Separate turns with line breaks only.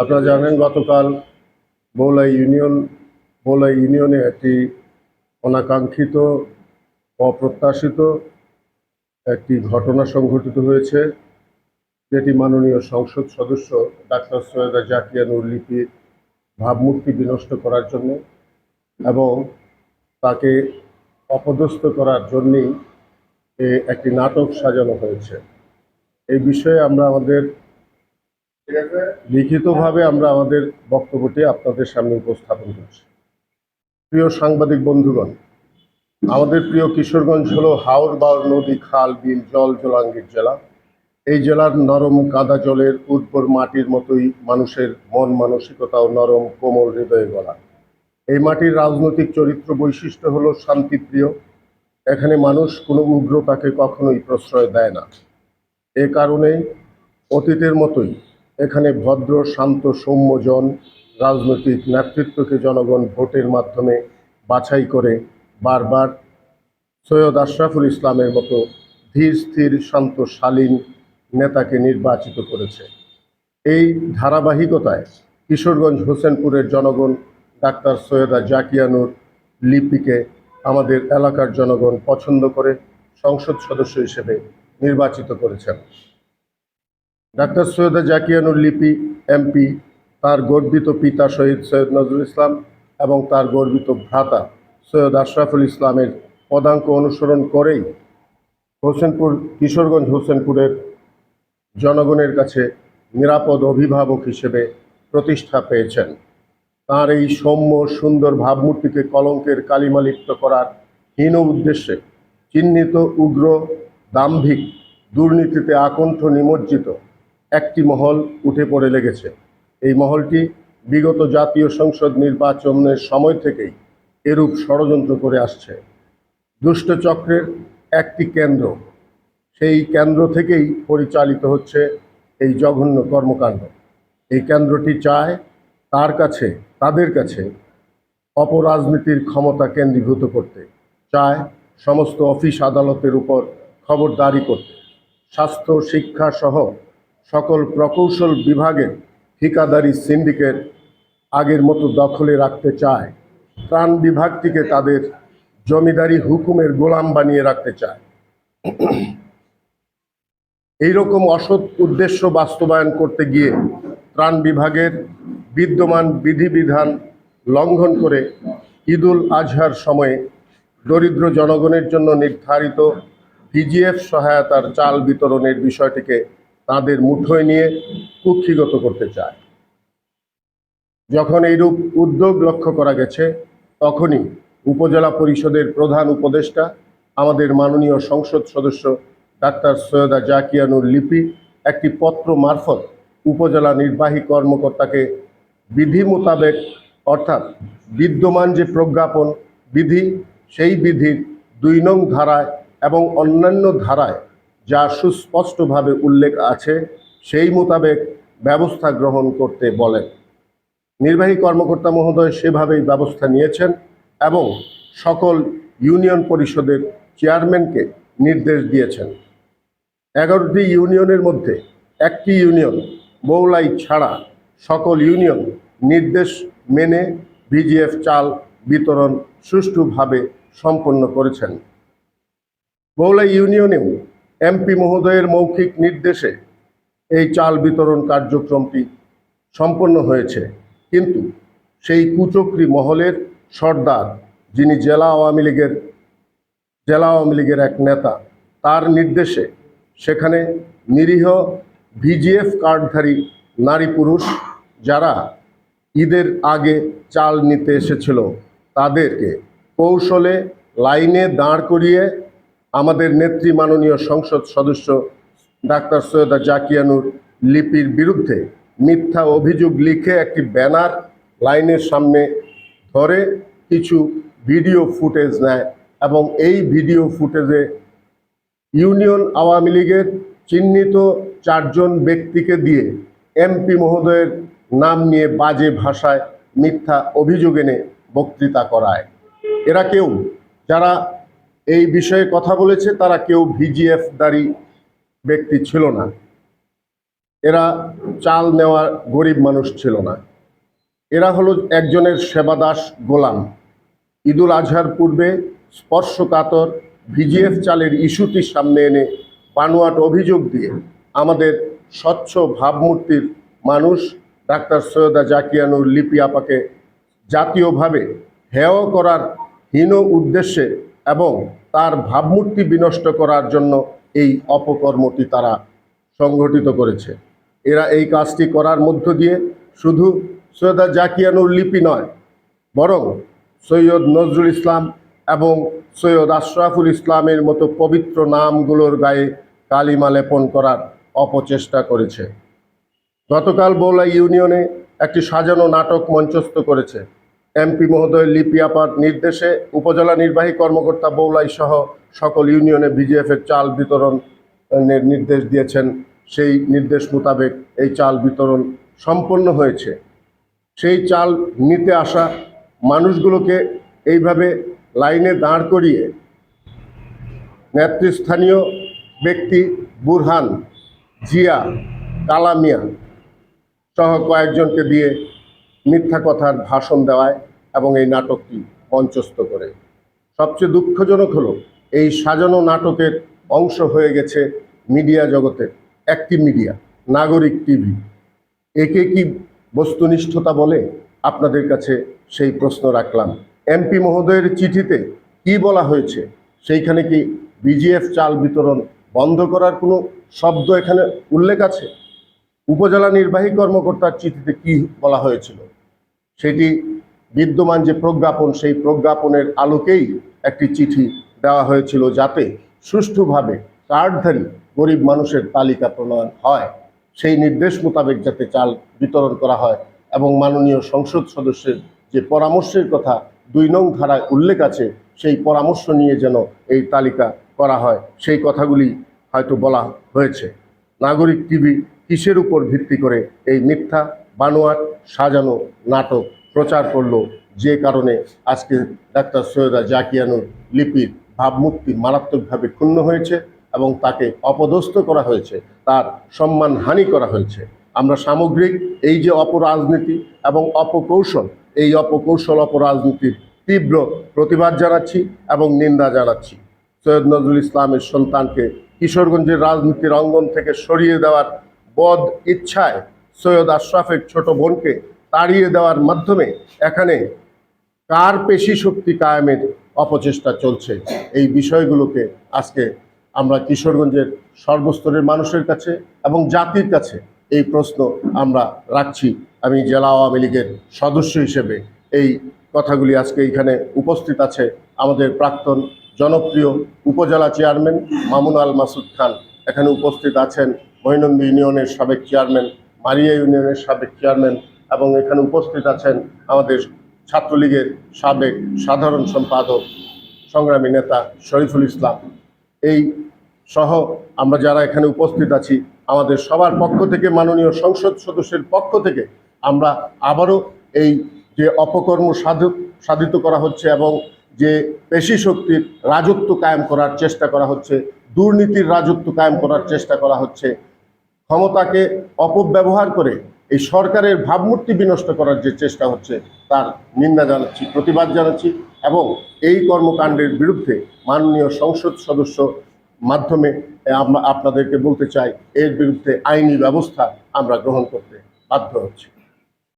আপনারা জানেন গতকাল বৌলা ইউনিয়ন বৌলা ইউনিয়নে একটি অনাকাঙ্ক্ষিত, অপ্রত্যাশিত একটি ঘটনা সংঘটিত হয়েছে, যেটি মাননীয় সংসদ সদস্য ডাক্তার সৈয়দা জাকিয়া নুর লিপির ভাবমূর্তি বিনষ্ট করার জন্য এবং তাকে অপদস্থ করার জন্যেই একটি নাটক সাজানো হয়েছে। এই বিষয়ে আমরা আমাদের লিখিতভাবে আমরা আমাদের বক্তব্যটি আপনাদের সামনে উপস্থাপন করছি। প্রিয় সাংবাদিক বন্ধুগণ, আমাদের প্রিয় কিশোরগঞ্জ হল হাওর বাওর নদী, খাল, বিল, জল, জলাঙ্গির জেলা। এই জেলার নরম কাদা জলের উর্বর মাটির মতোই মানুষের মন মানসিকতাও নরম, কোমল হৃদয়ে গলা। এই মাটির রাজনৈতিক চরিত্র বৈশিষ্ট্য হল শান্তিপ্রিয়। এখানে মানুষ কোনো উগ্রতাকে কখনোই প্রশ্রয় দেয় না। এ কারণেই অতীতের মতোই এখানে ভদ্র, শান্ত, সৌম্যজন রাজনৈতিক নেতৃত্বকে জনগণ ভোটের মাধ্যমে বাছাই করে বারবার সৈয়দ আশরাফুল ইসলামের মতো ধীর, স্থির, শান্ত, শালীন নেতাকে নির্বাচিত করেছে। এই ধারাবাহিকতায় কিশোরগঞ্জ হোসেনপুরের জনগণ ডাক্তার সৈয়দা জাকিয়ানুর লিপিকে আমাদের এলাকার জনগণ পছন্দ করে সংসদ সদস্য হিসেবে নির্বাচিত করেছেন। ডাক্তার সৈয়দা জাকিয়ানুর লিপি, এমপি, তার গর্বিত পিতা শহীদ সৈয়দ নজরুল ইসলাম এবং তার গর্বিত ভ্রাতা সৈয়দ আশরাফুল ইসলামের পদাঙ্ক অনুসরণ করেই হোসেনপুর, কিশোরগঞ্জ হোসেনপুরের জনগণের কাছে নিরাপদ অভিভাবক হিসেবে প্রতিষ্ঠা পেয়েছেন। তার এই সৌম্য, সুন্দর ভাবমূর্তিকে কলঙ্কের কালিমালিপ্ত করার হীন উদ্দেশ্যে চিহ্নিত উগ্র, দাম্ভিক দুর্নীতিতে আকণ্ঠ নিমজ্জিত একটি মহল উঠে পড়ে লেগেছে। এই মহলটি বিগত জাতীয় সংসদ নির্বাচনের সময় থেকেই এরূপ ষড়যন্ত্র করে আসছে। দুষ্ট চক্রের একটি কেন্দ্র, সেই কেন্দ্র থেকেই পরিচালিত হচ্ছে এই জঘন্য কর্মকাণ্ড। এই কেন্দ্রটি চায় তার কাছে, তাদের কাছে অপরাজনীতির ক্ষমতা কেন্দ্রীভূত করতে, চায় সমস্ত অফিস আদালতের উপর খবরদারি করতে। স্বাস্থ্য, শিক্ষা সহ সকল প্রকৌশল বিভাগে ঠিকাদারি সিন্ডিকেট আগের মতো দখলে রাখতে চায়। ত্রাণ বিভাগটিকে তাদের জমিদারি হুকুমের গোলাম বানিয়ে রাখতে চায়। এই রকম অসৎ উদ্দেশ্য বাস্তবায়ন করতে গিয়ে ত্রাণ বিভাগের বিদ্যমান বিধিবিধান লঙ্ঘন করে ঈদুল আজহার সময়ে দরিদ্র জনগণের জন্য নির্ধারিত ভিজিএফ সহায়তার চাল বিতরণের বিষয়টিকে তাদের মুঠোয় নিয়ে কুক্ষিগত করতে চায়। যখন এইরূপ উদ্যোগ লক্ষ্য করা গেছে, তখনই উপজেলা পরিষদের প্রধান উপদেষ্টা, আমাদের মাননীয় সংসদ সদস্য ডাক্তার সৈয়দা জাকিয়ানুর লিপি একটি পত্র মারফত উপজেলা নির্বাহী কর্মকর্তাকে বিধি মোতাবেক, অর্থাৎ বিদ্যমান যে প্রজ্ঞাপন বিধি, সেই বিধির দুই নং ধারায় এবং অন্যান্য ধারায় যা সুস্পষ্টভাবে উল্লেখ আছে, সেই মোতাবেক ব্যবস্থা গ্রহণ করতে বলেন। নির্বাহী কর্মকর্তা মহোদয় সেভাবেই ব্যবস্থা নিয়েছেন এবং সকল ইউনিয়ন পরিষদের চেয়ারম্যানকে নির্দেশ দিয়েছেন। এগারোটি ইউনিয়নের মধ্যে একটি ইউনিয়ন বৌলাই ছাড়া সকল ইউনিয়ন নির্দেশ মেনে ভিজিএফ চাল বিতরণ সুষ্ঠুভাবে সম্পন্ন করেছেন। বৌলাই ইউনিয়নেও এমপি মহোদয়ের মৌখিক নির্দেশে এই চাল বিতরণ কার্যক্রমটি সম্পন্ন হয়েছে। কিন্তু সেই কুচক্রি মহলের সর্দার, যিনি জেলা আওয়ামী লীগের, জেলা আওয়ামী লীগের এক নেতা, তার নির্দেশে সেখানে নিরীহ ভিজিএফ কার্ডধারী নারী পুরুষ যারা ঈদের আগে চাল নিতে এসেছিল, তাদেরকে কৌশলে লাইনে দাঁড় করিয়ে আমাদের নেত্রী মাননীয় সংসদ সদস্য ডাক্তার সৈয়দা জাকিয়ানুর লিপির বিরুদ্ধে মিথ্যা অভিযোগ লিখে একটি ব্যানার লাইনের সামনে ধরে কিছু ভিডিও ফুটেজ নেয় এবং এই ভিডিও ফুটেজে ইউনিয়ন আওয়ামী লীগের চিহ্নিত চারজন ব্যক্তিকে দিয়ে এমপি মহোদয়ের নাম নিয়ে বাজে ভাষায় মিথ্যা অভিযোগ এনে বক্তৃতা করায়। এরা কেউ যারা এই বিষয়ে কথা বলেছে, তারা কেউ ভিজিএফ দারি ব্যক্তি ছিল না। এরা চাল নেওয়া গরিব মানুষ ছিল না। এরা হলো একজনের সেবাদাস গোলাম। ঈদুল আজহার পূর্বে স্পর্শকাতর ভিজিএফ চালের ইস্যুটি সামনে এনে বানোয়াট অভিযোগ দিয়ে আমাদের স্বচ্ছ ভাবমূর্তির মানুষ ডাক্তার সৈয়দা জাকিয়ানুর লিপি আপাকে জাতীয়ভাবে হেয় করার হীন উদ্দেশ্যে এবং তার ভাবমূর্তি বিনষ্ট করার জন্য এই অপকর্মটি তারা সংগঠিত করেছে। এরা এই কাজটি করার মধ্য দিয়ে শুধু সৈয়দা জাকিয়ানুর লিপি নয়, বরং সৈয়দ নজরুল ইসলাম এবং সৈয়দ আশরাফুল ইসলামের মতো পবিত্র নামগুলোর গায়ে কালিমা লেপন করার অপচেষ্টা করেছে। গতকাল বৌলা ইউনিয়নে একটি সাজানো নাটক মঞ্চস্থ করেছে। এমপি মহোদয় লিপি আপার নির্দেশে উপজেলা নির্বাহী কর্মকর্তা বৌলাই সহ সকল ইউনিয়নে বিজিএফের চাল বিতরণের নির্দেশ দিয়েছেন। সেই নির্দেশ মোতাবেক এই চাল বিতরণ সম্পন্ন হয়েছে। সেই চাল নিতে আসা মানুষগুলোকে এইভাবে লাইনে দাঁড় করিয়ে নেতৃস্থানীয় ব্যক্তি বুরহান, জিয়া, কালামিয়া সহ কয়েকজনকে দিয়ে মিথ্যা কথার ভাষণ দেওয়ায় এবং এই নাটকটি মঞ্চস্থ করে। সবচেয়ে দুঃখজনক হলো, এই সাজানো নাটকের অংশ হয়ে গেছে মিডিয়া জগতের একটি মিডিয়া, নাগরিক টিভি। একে কি বস্তুনিষ্ঠতা বলে? আপনাদের কাছে সেই প্রশ্ন রাখলাম। এমপি মহোদয়ের চিঠিতে কি বলা হয়েছে? সেইখানে কি বিজিএফ চাল বিতরণ বন্ধ করার কোনো শব্দ এখানে উল্লেখ আছে? উপজেলা নির্বাহী কর্মকর্তার চিঠিতে কি বলা হয়েছিল? সেটি বিদ্যমান যে প্রজ্ঞাপন, সেই প্রজ্ঞাপনের আলোকেই একটি চিঠি দেওয়া হয়েছিল যাতে সুষ্ঠুভাবে কার্ডধারী গরিব মানুষের তালিকা প্রণয়ন হয়। সেই নির্দেশ মোতাবেক যাতে চাল বিতরণ করা হয় এবং মাননীয় সংসদ সদস্যের যে পরামর্শের কথা দুই নং ধারায় উল্লেখ আছে, সেই পরামর্শ নিয়ে যেন এই তালিকা করা হয়, সেই কথাগুলি হয়তো বলা হয়েছে। নাগরিক টিভি কিসের উপর ভিত্তি করে এই মিথ্যা বানোয়াট সাজানো নাটক প্রচার করল যে কারণে আজকে ডাক্তার সৈয়দা জাকিয়ানুর লিপির ভাবমূর্তি মারাত্মকভাবে ক্ষুণ্ণ হয়েছে এবং তাকে অপদস্থ করা হয়েছে, তার সম্মান হানি করা হয়েছে। আমরা সামগ্রিক এই যে অপরাজনীতি এবং অপকৌশল, এই অপকৌশল অপরাজনীতির তীব্র প্রতিবাদ জানাচ্ছি এবং নিন্দা জানাচ্ছি। সৈয়দ নজরুল ইসলামের সন্তানকে কিশোরগঞ্জের রাজনীতির অঙ্গন থেকে সরিয়ে দেওয়ার বদ ইচ্ছায় সৈয়দ আশরাফের ছোট বোনকে তাড়িয়ে দেওয়ার মাধ্যমে এখানে কার পেশি শক্তি কায়েমের অপচেষ্টা চলছে? এই বিষয়গুলোকে আজকে আমরা কিশোরগঞ্জের সর্বস্তরের মানুষের কাছে এবং জাতির কাছে এই প্রশ্ন আমরা রাখছি। আমি জেলা আওয়ামী লীগের সদস্য হিসেবে এই কথাগুলি আজকে এখানে উপস্থিত আছে আমাদের প্রাক্তন জনপ্রিয় উপজেলা চেয়ারম্যান মামুন আল মাসুদ খান। এখানে উপস্থিত আছেন মহিনন্দী ইউনিয়নের সাবেক চেয়ারম্যান মারিয়া ইউনিয়নের সাবেক চেয়ারম্যান এবং এখানে উপস্থিত আছেন আমাদের ছাত্রলীগের সাবেক সাধারণ সম্পাদক, সংগ্রামী নেতা শরীফুল ইসলাম। এই সহ আমরা যারা এখানে উপস্থিত আছি, আমাদের সবার পক্ষ থেকে, মাননীয় সংসদ সদস্যের পক্ষ থেকে আমরা আবারও এই যে অপকর্ম সাধু, সাধিত করা হচ্ছে এবং যে পেশি শক্তির রাজত্ব কায়েম করার চেষ্টা করা হচ্ছে, দুর্নীতির রাজত্ব কায়েম করার চেষ্টা করা হচ্ছে ক্ষমতাকে অপব্যবহার করে এই সরকারের ভাবমূর্তি বিনষ্ট করার যে চেষ্টা হচ্ছে, তার নিন্দা জানাচ্ছি, প্রতিবাদ জানাচ্ছি এবং এই কর্মকাণ্ডের বিরুদ্ধে মাননীয় সংসদ সদস্য মাধ্যমে আমরা আপনাদেরকে বলতে চাই, এর বিরুদ্ধে আইনি ব্যবস্থা আমরা গ্রহণ করতে বাধ্য হচ্ছি।